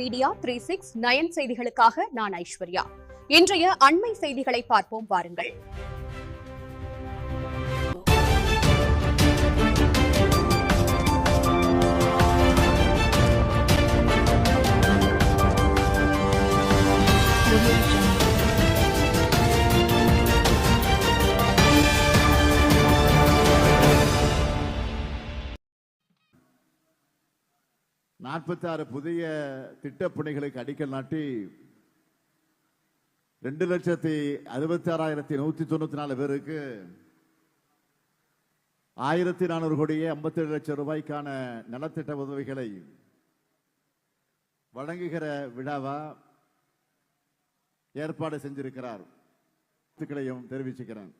Media three six nine செய்திகளுக்காக நான் ஐஸ்வர்யா. இன்றைய அண்மை செய்திகளை பார்ப்போம் வாருங்கள். நாற்பத்தாறு புதிய திட்டப்பணிகளுக்கு அடிக்கல் நாட்டி ரெண்டு லட்சத்தி அறுபத்தி ஆறாயிரத்தி நூத்தி தொண்ணூத்தி நாலு பேருக்கு ஆயிரத்தி நானூறு கோடியே ஐம்பத்தேழு லட்சம் ரூபாய்க்கான நலத்திட்ட உதவிகளை வழங்குகிற விழாவா ஏற்பாடு செஞ்சிருக்கிறார். தெரிவிச்சுக்கிறேன்.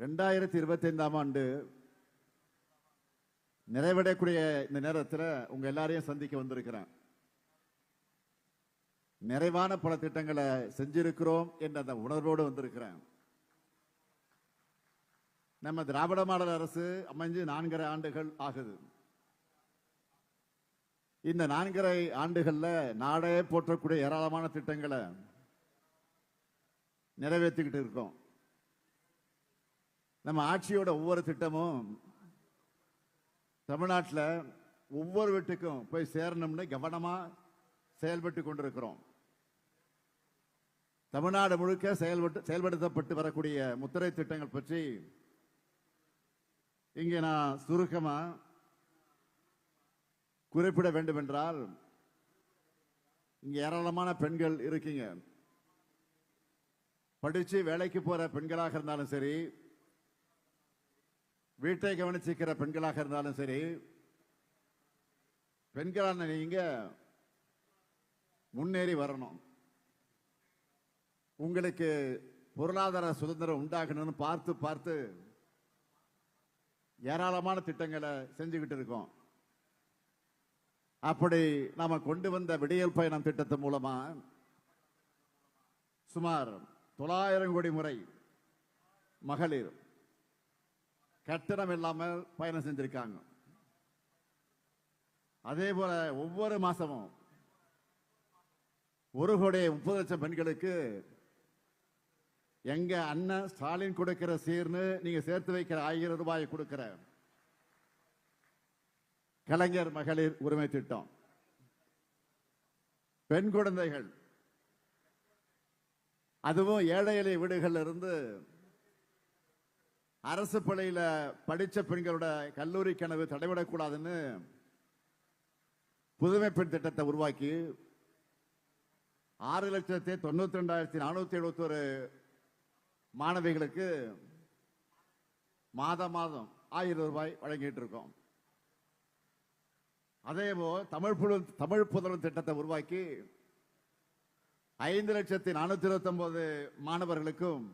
ரெண்டாயிரத்தி இருபத்தி ஐந்தாம் ஆண்டு நிறைவடையக்கூடிய இந்த நேரத்தில் உங்க எல்லாரையும் சந்திக்க வந்திருக்கிறேன். நிறைவான பல திட்டங்களை செஞ்சிருக்கிறோம் என்ற அந்த உணர்வோடு வந்திருக்கிறேன். நம்ம திராவிட மாடல் அரசு அமைஞ்சு நான்கரை ஆண்டுகள் ஆகுது. இந்த நான்கரை ஆண்டுகள்ல நாடே போற்றக்கூடிய ஏராளமான திட்டங்களை நிறைவேற்றிக்கிட்டு இருக்கோம். நம்ம ஆட்சியோட ஒவ்வொரு திட்டமும் தமிழ்நாட்டில் ஒவ்வொரு வீட்டுக்கும் போய் சேரணும்னு கவனமாக செயல்பட்டு கொண்டிருக்கிறோம். தமிழ்நாடு முழுக்க செயல்பட்டு செயல்படுத்தப்பட்டு வரக்கூடிய முத்திரை திட்டங்கள் பற்றி இங்கே நான் சுருக்கமாக குறிப்பிட வேண்டும் என்றால் இங்கே ஏராளமான பெண்கள் இருக்கீங்க. படித்து வேலைக்கு போகிற பெண்களாக இருந்தாலும் சரி வீட்டை கவனிச்சிக்கிற பெண்களாக இருந்தாலும் சரி பெண்களான நீங்க முன்னேறி வரணும். உங்களுக்கு பொருளாதார சுதந்திரம் உண்டாகணும்னு பார்த்து பார்த்து ஏராளமான திட்டங்களை செஞ்சுக்கிட்டு இருக்கோம். அப்படி நாம கொண்டு வந்த விடியல் பயணம் திட்டத்தின் மூலமா சுமார் தொள்ளாயிரம் கோடி முறை மகளிர் கட்டணம் இல்லாமல் பயணம் செஞ்சிருக்காங்க. அதே போல ஒவ்வொரு மாசமும் ஒரு கோடி முப்பது லட்சம் பெண்களுக்கு எங்க அண்ணன் ஸ்டாலின் கொடுக்கிற சீர்னு நீங்க சேர்த்து வைக்கிற ஆயிரம் ரூபாய் கொடுக்கிற கலைஞர் மகளிர் உரிமை திட்டம். பெண் குழந்தைகள் அதுவும் ஏழை எளிய வீடுகளில் இருந்து அரசு பள்ளியில படிச்ச பெண்களோட கல்லூரி கனவு தடைவிடக்கூடாதுன்னு புதுமை பெண் திட்டத்தை உருவாக்கி ஆறு லட்சத்தி தொண்ணூத்தி ரெண்டாயிரத்தி நானூத்தி எழுபத்தி ஒரு மாணவிகளுக்கு மாதம் மாதம் ஆயிரம் ரூபாய் வழங்கிட்டு இருக்கோம். அதே போல் தமிழ் புல தமிழ் புதலும் திட்டத்தை உருவாக்கி ஐந்து லட்சத்தி நானூத்தி இருபத்தி ஒன்பது மாணவர்களுக்கும்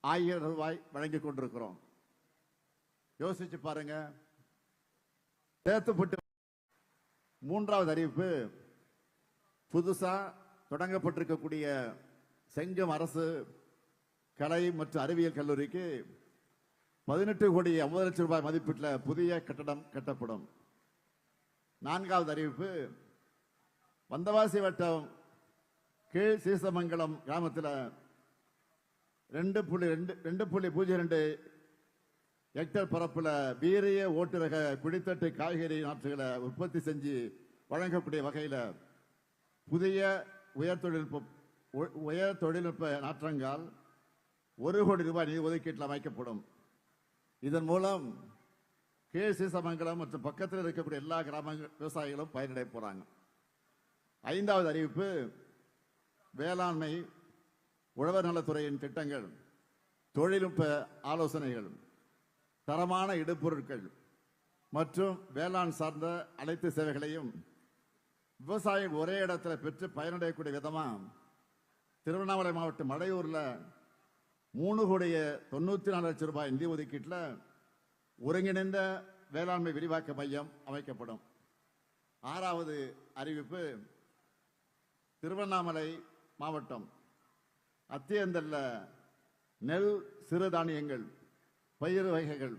ஆயிரம் ரூபாய் வழங்கி கொண்டிருக்கிறோம். யோசிச்சு பாருங்க. தேத்துப்பட்டு மூன்றாவது அறிவிப்பு புதுசா தொடங்கப்பட்டிருக்கக்கூடிய செங்கம் அரசு கலை மற்றும் அறிவியல் கல்லூரிக்கு பதினெட்டு கோடி ஐம்பது லட்சம் ரூபாய் மதிப்பீட்டில் புதிய கட்டடம் கட்டப்படும். நான்காவது அறிவிப்பு வந்தவாசி வட்டம் கீழ் சீசமங்கலம் கிராமத்தில் ரெண்டு புள்ளி ரெண்டு ரெண்டு புள்ளி பூஜ்ஜியம் ரெண்டு ஹெக்டர் பரப்பில் வீரிய ஓட்டுரக குடித்தட்டு காய்கறி நாற்றுகளை உற்பத்தி செஞ்சு வழங்கக்கூடிய வகையில் புதிய உயர் தொழில்நுட்ப உ- உயர் தொழில்நுட்ப நாற்றங்கால் ஒரு கோடி ரூபாய் நிதி ஒதுக்கீட்டில் அமைக்கப்படும். இதன் மூலம் கீழ் சீசமங்கலம் மற்றும் பக்கத்தில் இருக்கக்கூடிய எல்லா கிராம விவசாயிகளும் பயனடைய போகிறாங்க ஐந்தாவது அறிவிப்பு வேளாண்மை உழவர் நலத்துறையின் திட்டங்கள் தொழில்நுட்ப ஆலோசனைகள் தரமான இடுபொருட்கள் மற்றும் வேளாண் சார்ந்த அனைத்து சேவைகளையும் விவசாயம் ஒரே இடத்துல பெற்று பயனடையக்கூடிய விதமாக திருவண்ணாமலை மாவட்டம் மடையூரில் மூணு கோடிய தொண்ணூற்றி நாலு லட்சம் ரூபாய் நிதி ஒதுக்கீட்டில் ஒருங்கிணைந்த வேளாண்மை விரிவாக்க மையம் அமைக்கப்படும். ஆறாவது அறிவிப்பு திருவண்ணாமலை மாவட்டம். அத்தியந்தல்ல நெல் சிறுதானியங்கள் பயிர் வகைகள்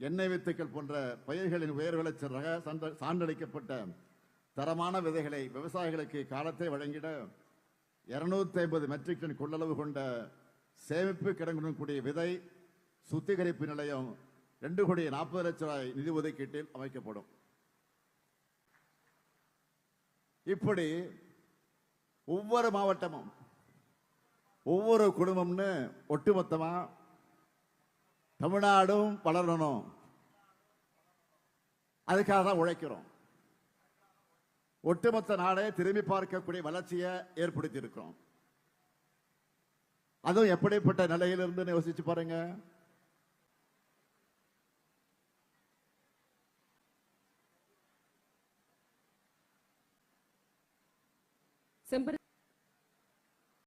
எண்ணெய் வித்துக்கள் போன்ற பயிர்களின் உயர் விளைச்சல் ரக சான்றளிக்கப்பட்ட தரமான விதைகளை விவசாயிகளுக்கு காலத்தை வழங்கிட இருநூத்தி ஐம்பது மெட்ரிக் டன் கொள்ளளவு கொண்ட சேமிப்பு கிடங்குடன் கூடிய விதை சுத்திகரிப்பு நிலையம் ரெண்டு கோடி நாற்பது லட்சம் ரூபாய் நிதி ஒதுக்கீட்டில் அமைக்கப்படும். இப்படி ஒவ்வொரு மாவட்டமும் ஒவ்வொரு குடும்பம்னு ஒட்டுமொத்தமாக தமிழ்நாடும் வளரணும். அதுக்காக தான் உழைக்கிறோம். ஒட்டுமொத்த நாடே திரும்பி பார்க்கக்கூடிய வளர்ச்சியை ஏற்படுத்தி இருக்கிறோம் அதுவும் எப்படிப்பட்ட நிலையிலிருந்து யோசிச்சு பாருங்க. செம்பர்